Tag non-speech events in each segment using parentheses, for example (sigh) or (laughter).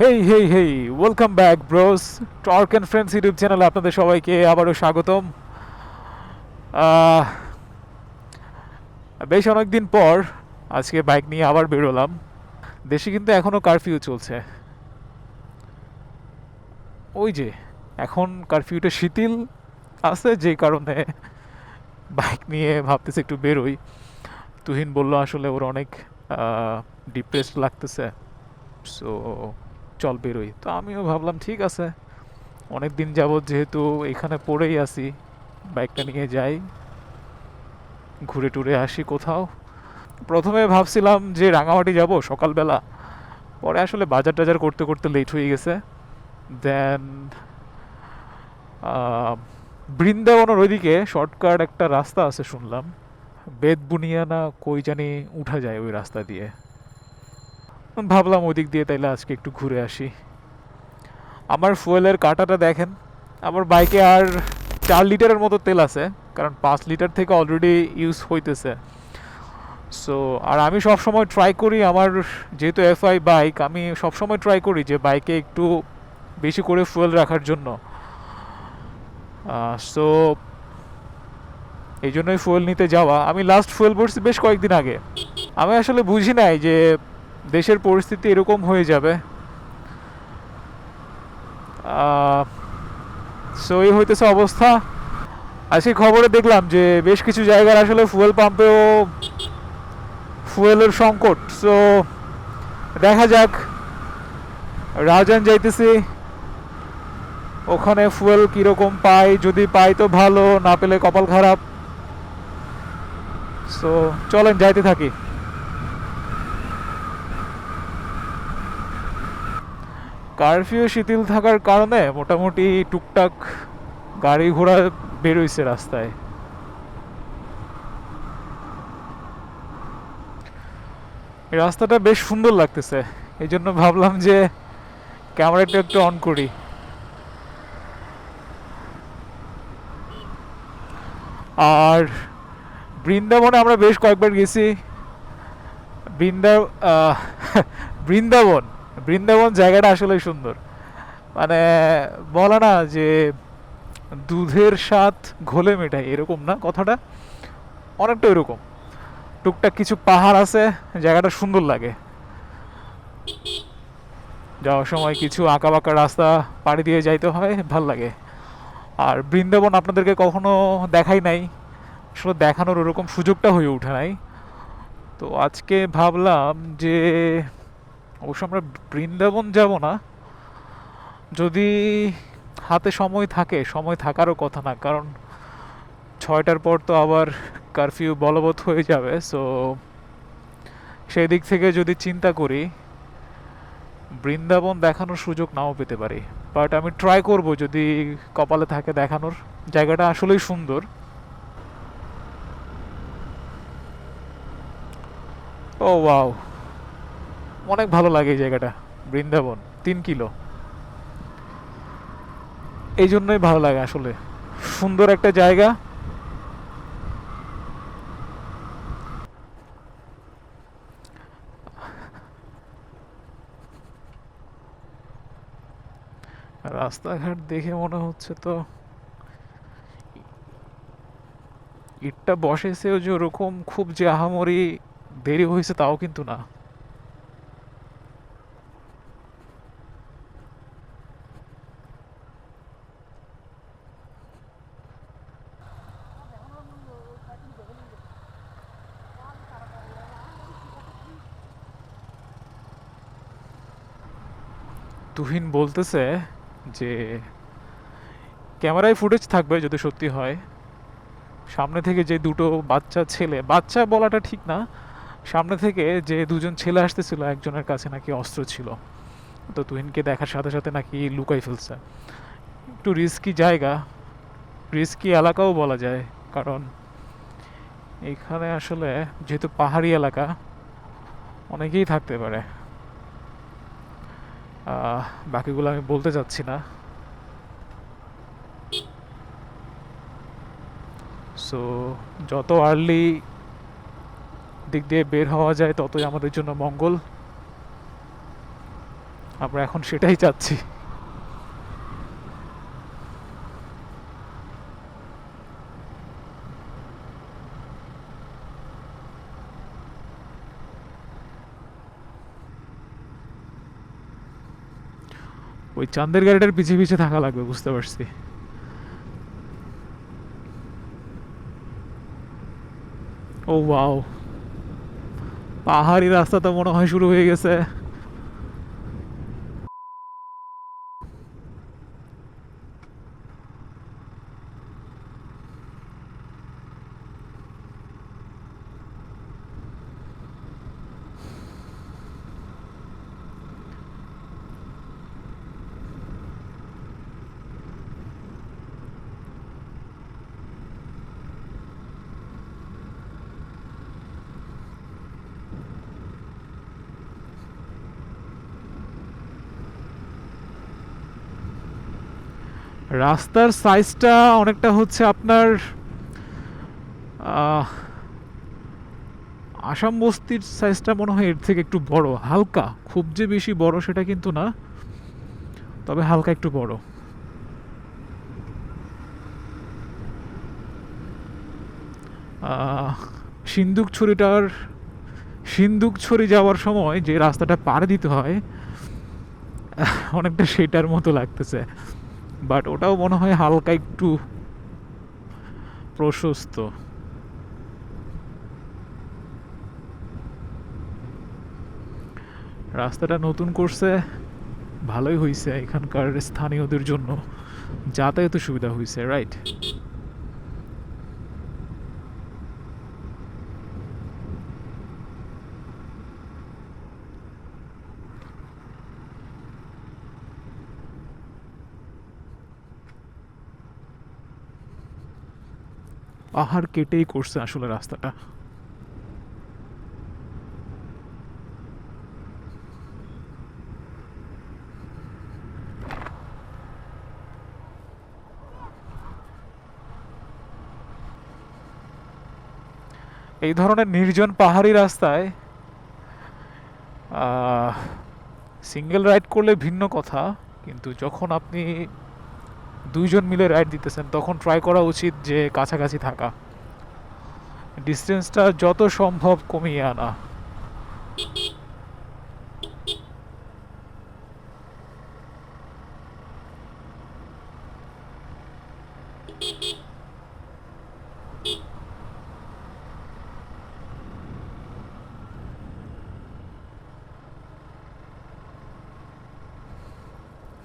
Hey hey hey welcome back bros talk and friends YouTube চ্যানেলে আপনাদের সবাইকে আবারও স্বাগতম। বেশ অনেক দিন পর আজকে বাইক নিয়ে আবার বেরোলাম। দেশে কিন্তু এখনও কারফিউ চলছে। ওই যে, এখন কারফিউটা শিথিল আছে যে কারণে বাইক নিয়ে ভাবতেছে একটু বেরোই। তুহিন বলল আসলে ওর অনেক ডিপ্রেসড লাগতেছে। সো চল বেরোই তো আমিও ভাবলাম, ঠিক আছে অনেক দিন যাবৎ যেহেতু এখানে পড়েই আসি বাইকটা নিয়ে যাই ঘুরে টুরে আসি কোথাও। প্রথমে ভাবছিলাম যে রাঙামাটি যাব সকালবেলা, পরে আসলে বাজার টাজার করতে করতে লেট হয়ে গেছে। দেন বৃন্দাবনের ওইদিকে শর্টকাট একটা রাস্তা আছে শুনলাম। বেদবুনিয়া না কই জানি উঠা যায় ওই রাস্তা দিয়ে। ভাবলাম ওদিক দিয়ে তাইলে আজকে একটু ঘুরে আসি। আমার ফুয়েলের কাটাটা দেখেন, আমার বাইকে আর চার লিটারের মতো তেল আছে, কারণ পাঁচ লিটার থেকে অলরেডি ইউজ হইতেছে। সো আর আমি সব সময় ট্রাই করি আমার যেহেতু এফআই বাইক আমি সব সময় ট্রাই করি যে বাইকে একটু বেশি করে ফুয়েল রাখার জন্য। সো এই জন্যই ফুয়েল নিতে যাওয়া। আমি লাস্ট ফুয়েল ভরছি বেশ কয়েকদিন আগে। আমি আসলে বুঝি নাই যে দেশের পরিস্থিতি এরকম হয়ে যাবে। সো এই হইতেছে অবস্থা। আজকে খবরে দেখলাম যে বেশ কিছু জায়গার আসলে ফুয়েল পাম্পেও ফুয়েলের সংকট। সো দেখা যাক। রাজান যাইতেছি। ওখানে ফুয়েল কীরকম পাই, যদি পাই তো ভালো, না পেলে কপাল খারাপ। সো চলেন, যাইতে থাকি। কারফিউ শিথিল থাকার কারণে মোটামুটি টুকটাক গাড়ি ঘোড়া বেরোইছে রাস্তায়। রাস্তাটা বেশ সুন্দর লাগতেছে। এই জন্য ভাবলাম যে ক্যামেরাটা একটু অন করি। আর বৃন্দাবনে আমরা বেশ কয়েকবার গেছি। বৃন্দা বৃন্দাবন। বৃন্দাবন জায়গাটা আসলে সুন্দর। মানে বলে না যে দুধের স্বাদ ঘোলে মেটাই এরকম না কথাটা? অনেকটা এরকম টুকটাক কিছু পাহাড় আছে, জায়গাটা সুন্দর লাগে। যাওয়ার সময় কিছু আঁকা বাঁকা রাস্তা পাড়ি দিয়ে যাইতে হয়, ভালো লাগে। আর বৃন্দাবন আপনাদেরকে কখনো দেখাই নাই, আসলে দেখানোর ওরকম সুযোগটা হয়ে ওঠে নাই। তো আজকে ভাবলাম যে অবশ্য আমরা বৃন্দাবন যাব না। যদি হাতে সময় থাকে, সময় থাকারও কথা না, কারণ ছয়টার পর তো আবার কারফিউ বলবৎ হয়ে যাবে সো সেই দিক থেকে যদি চিন্তা করি, বৃন্দাবন দেখানোর সুযোগ নাও পেতে পারি। বাট আমি ট্রাই করব যদি কপালে থাকে দেখানোর। জায়গাটা আসলেই সুন্দর। ও ওয়াও অনেক ভালো লাগে এই জায়গাটা, বৃন্দাবন, তিন কিলো। এই জন্যই ভালো লাগে আসলে। সুন্দর একটা জায়গা। রাস্তাঘাট দেখে মনে হচ্ছে তো ইটটা বসেছেও যে ওরকম খুব যে আহামরি দেরি হয়েছে তাও কিন্তু না। তুহিন বলতেছে যে, ক্যামেরায় ফুটেজ থাকবে যদি সত্যি হয়। সামনে থেকে যে দুটো বাচ্চা ছেলে, বাচ্চা বলাটা ঠিক না, সামনে থেকে যে দুজন ছেলে আসতেছিল, একজনের কাছে নাকি অস্ত্র ছিল। তো তুহিনকে দেখার সাথে সাথে নাকি লুকাই ফেলছে। একটু রিস্কি জায়গা রিস্কি এলাকাও বলা যায়, কারণ এখানে আসলে যেহেতু পাহাড়ি এলাকা, অনেকেই থাকতে পারে। বাকিগুলো আমি বলতে চাচ্ছি না। সো যত আর্লি দিক দিয়ে বের হওয়া যায়, ততই আমাদের জন্য মঙ্গল। আমরা এখন সেটাই চাচ্ছি। ওই চাঁদের গাড়িটার পিছিয়ে পিছিয়ে থাকা লাগবে, বুঝতে পারছি। ও ওয়াও পাহাড়ি রাস্তা তো মনে হয় শুরু হয়ে গেছে। রাস্তার সাইজটা অনেকটা হচ্ছে আপনার আসাম বস্তির সাইজটা মনে হয় এর থেকে একটু বড়। হালকা, খুব যে বেশি বড় সেটা কিন্তু না, তবে হালকা একটু বড়। সিন্দুক ছড়িটার সিন্দুক ছড়ি যাওয়ার সময় যে রাস্তাটা পার দিতে হয়, অনেকটা সেটার মতো লাগতেছে। বাট ওটাও মনে হয় হালকা একটু প্রশস্ত। রাস্তাটা নতুন করছে, ভালোই হয়েছে এখানকার স্থানীয়দের জন্য। যাতায়াতের সুবিধা হয়েছে রাইট পাহাড় কেটেই করছে আসলে রাস্তাটা। এই ধরনের নির্জন পাহাড়ি রাস্তায় সিঙ্গেল রাইড করলে ভিন্ন কথা, কিন্তু যখন আপনি দুইজন মিলে রাইড দিতেছেন, তখন ট্রাই করা উচিত যে কাছাকাছি থাকা। ডিস্টেন্সটা যত সম্ভব কমিয়ে আনা।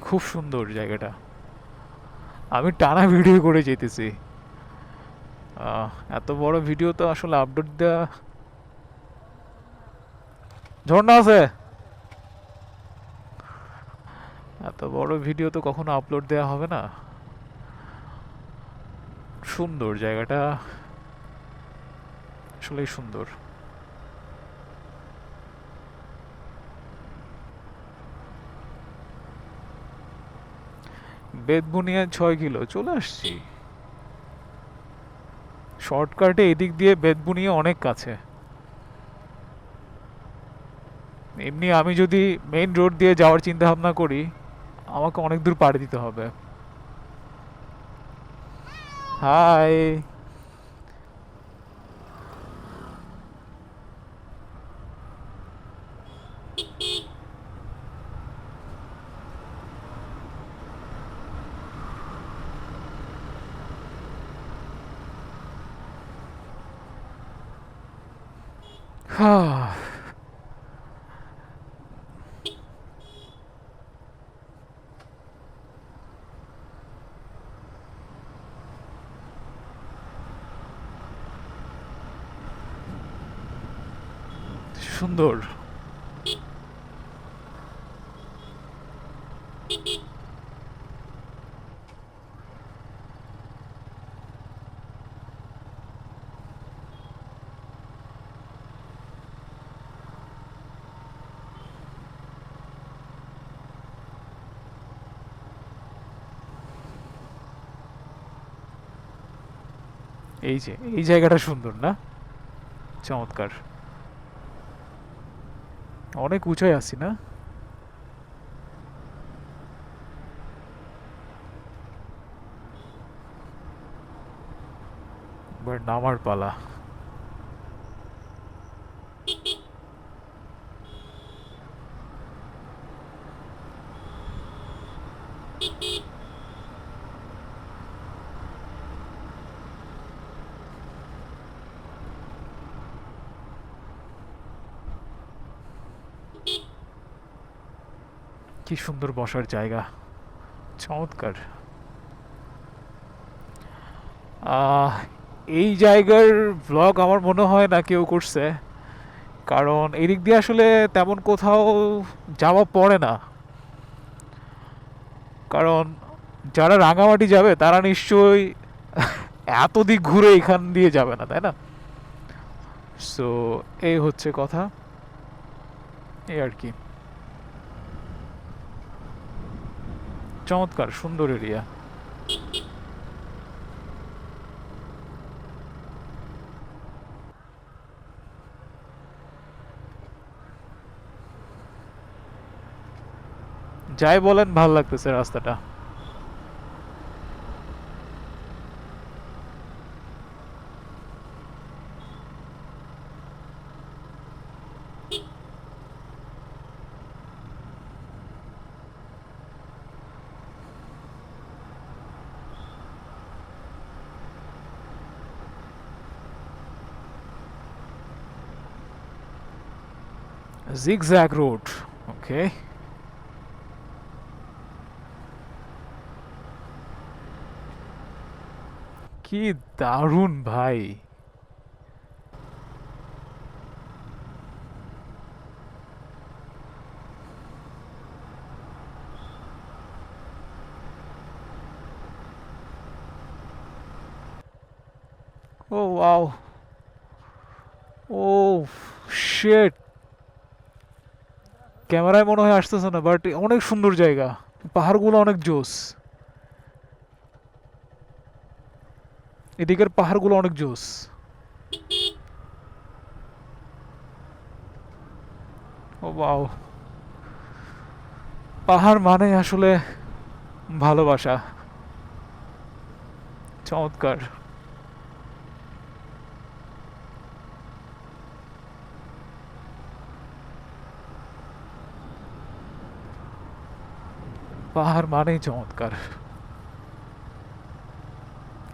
খুব সুন্দর জায়গাটা। আমি টানা ভিডিও করে যেতেছি। এত বড় ভিডিও তো আসলে আপলোড দেওয়া ঝর্ণা আছে। এত বড় ভিডিও তো কখনো আপলোড দেওয়া হবে না। সুন্দর জায়গাটা। আসলেই সুন্দর। বেদবুনিয়া ছয় কিলো, চলে আসছি। শর্টকাটে এদিক দিয়ে বেদবুনিয়া অনেক কাছে। এমনি আমি যদি মেইন রোড দিয়ে যাওয়ার চিন্তা ভাবনা করি, আমাকে অনেক দূর পাড়ি দিতে হবে। হাই! সুন্দর। এই যে এই জায়গাটা সুন্দর না? চমৎকার। অনেক উঁচুয় আছি না? নামার পালা। কি সুন্দর বসার জায়গা। চমৎকার। এই জায়গার ব্লগ আমার মনে হয় না কেউ করছে। কারণ এদিক দিয়ে আসলে তেমন কোথাও যাওয়া পড়ে না। কারণ যারা রাঙামাটি যাবে, তারা নিশ্চয়ই এত দিক ঘুরে এখান দিয়ে যাবে না, তাই না? সো এই হচ্ছে কথা। এই আর কি। চমৎকার সুন্দর এরিয়া। যাই বলেন ভালো লাগতেছে রাস্তাটা। zigzag road okay কি দারুণ ভাই ও ওয়াও ও শিট ক্যামেরায় মনে হয় আসতেছে না বাট অনেক সুন্দর জায়গা। পাহাড়গুলো অনেক জোস। এদিকের পাহাড়গুলো অনেক জোস। ও বাও পাহাড় মানে আসলে ভালোবাসা। চমৎকার। পাহাড় মানেই চমৎকার।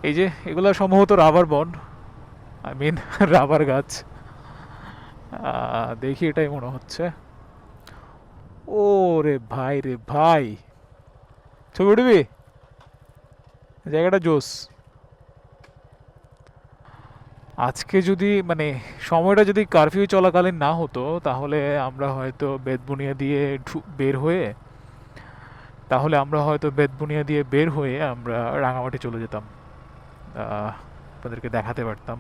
এই যে, এগুলো সম্ভবত রাবার বন। আই মিন (laughs) রাবার গাছ। দেখি এটাই মনে হচ্ছে। ও রে ভাই রে ভাই। ছবি উঠবি? জায়গাটা জোস। আজকে যদি মানে সময়টা যদি কারফিউ চলাকালীন না হতো, তাহলে আমরা হয়তো বেদবুনিয়া দিয়ে বের হয়ে তাহলে আমরা হয়তো বেদবুনিয়া দিয়ে বের হয়ে আমরা রাঙামাটি চলে যেতাম। আপনাদেরকে দেখাতে পারতাম।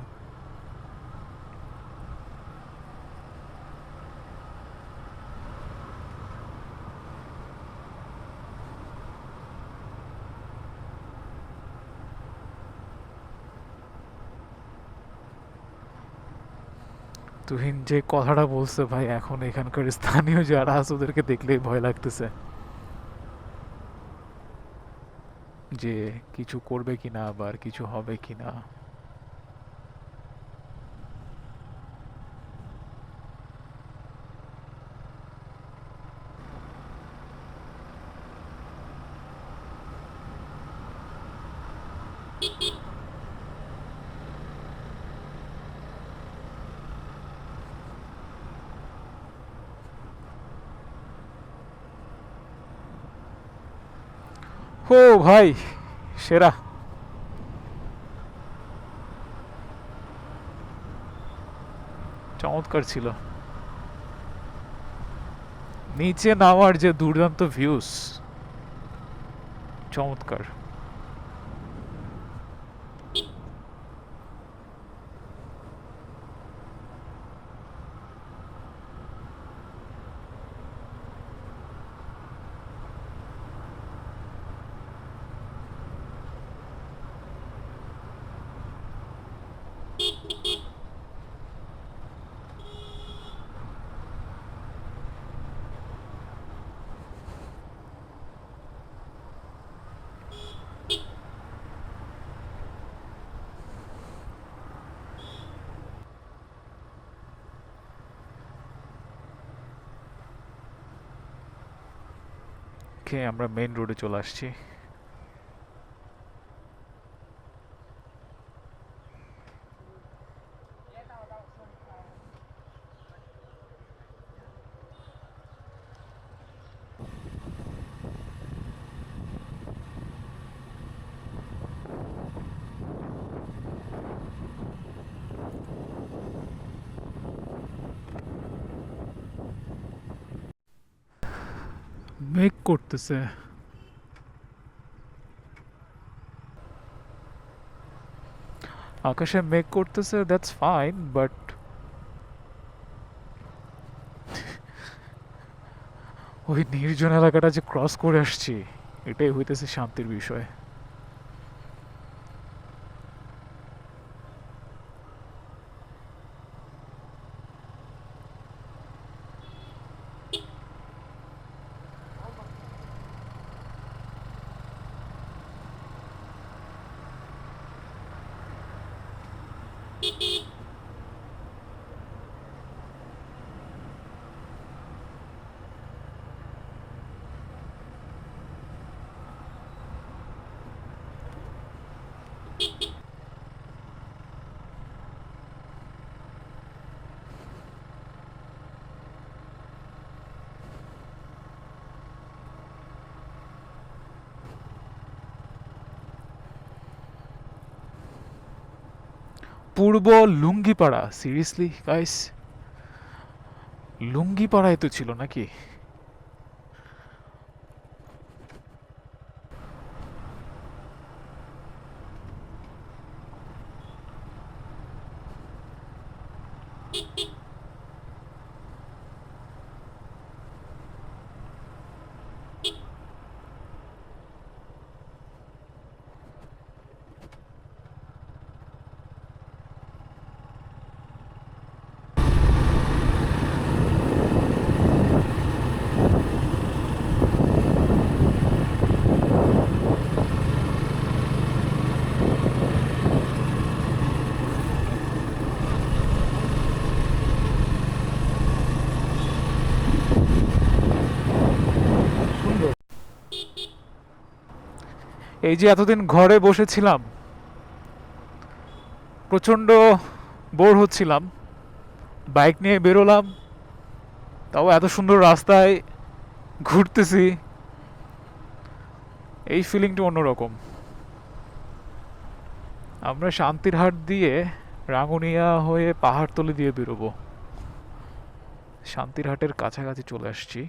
তুহিন যে কথাটা বলছে ভাই, এখন এখানকার স্থানীয় যারা আছে ওদেরকে দেখলেই ভয় লাগতেছে। যে কিছু করবে কিনা আবার কিছু হবে কিনা। ও ভাই সেরা। চমৎকার ছিল। নিচে নামার যে দুর্দান্ত ভিউস চমৎকার। আমরা মেইন রোডে চলে আসছি। মেঘ করতেছে। আকাশে মেঘ করতেছে দ্যাটস ফাইন বাট ওই নির্জন এলাকাটা যে ক্রস করে আসছি, এটাই হইতেছে শান্তির বিষয়। পূর্ব লুঙ্গিপাড়া সিরিয়াসলি গাইস লুঙ্গিপাড়ায় তো ছিল নাকি সুন্দর এই যে এতদিন ঘরে বসেছিলাম, প্রচণ্ড বোর হচ্ছিলাম, বাইক নিয়ে বেরোলাম, তাও এত সুন্দর রাস্তায় ঘুরতেছি, এই ফিলিংটা অন্যরকম। আমরা শান্তিরহাট দিয়ে রাঙ্গুনিয়া হয়ে পাহাড়তলি দিয়ে বেরোবো। শান্তিরহাটের কাছাকাছি চলে আসছি।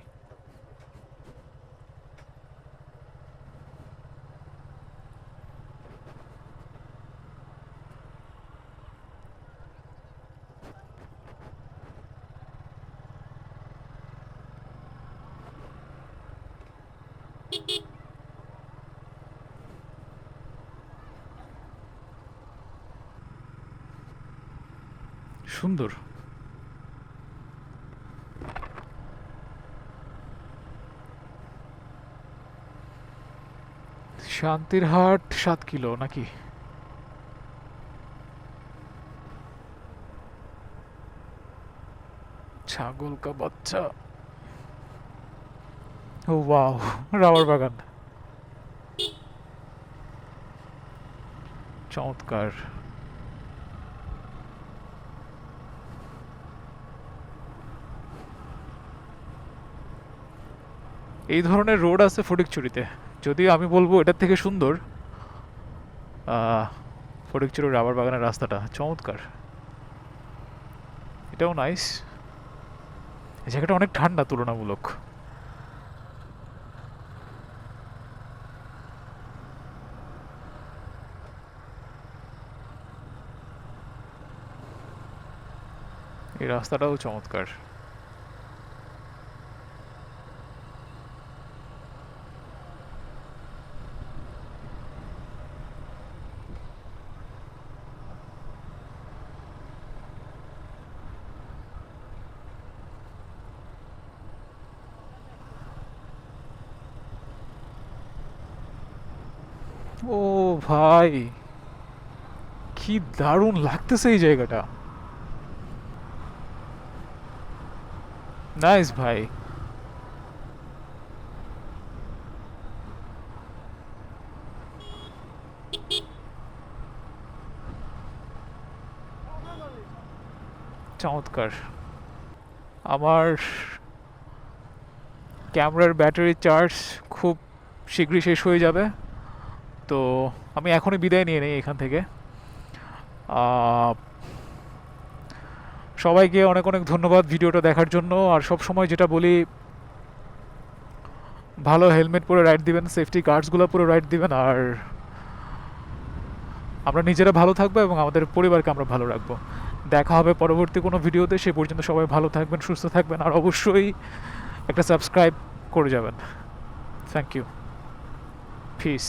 সুন্দর শান্তিরহাট সাত কিলো নাকি? ছাগল কা বাচ্চা। ও ওয়াও রাবার বাগান। চমৎকার। এই ধরনের রোড আছে ফটিকচুরিতে। যদিও আমি বলব এটার থেকে সুন্দর। ফটিকচুরির রাবার বাগানের রাস্তাটা চমৎকার। এটাও নাইস জায়গাটা অনেক ঠান্ডা, তুলনামূলক। এই রাস্তাটাও চমৎকার। ও ভাই, কি দারুণ লাগতেছে এই জায়গাটা। নাইস ভাই। চমৎকার। আমার ক্যামেরার ব্যাটারি চার্জ খুব শীঘ্রই শেষ হয়ে যাবে। তো আমি এখনই বিদায় নিয়ে নিই এখান থেকে। সবাইকে অনেক অনেক ধন্যবাদ ভিডিওটা দেখার জন্য। আর সব সময় যেটা বলি, ভালো হেলমেট পরে রাইড দিবেন সেফটি গার্ডসগুলো পরে রাইড দিবেন, আর আমরা নিজেরা ভালো থাকব এবং আমাদের পরিবারকে আমরা ভালো রাখব। দেখা হবে পরবর্তী কোনো ভিডিওতে। সে পর্যন্ত সবাই ভালো থাকবেন, সুস্থ থাকবেন, আর অবশ্যই একটা সাবস্ক্রাইব করে যাবেন। Thank you piece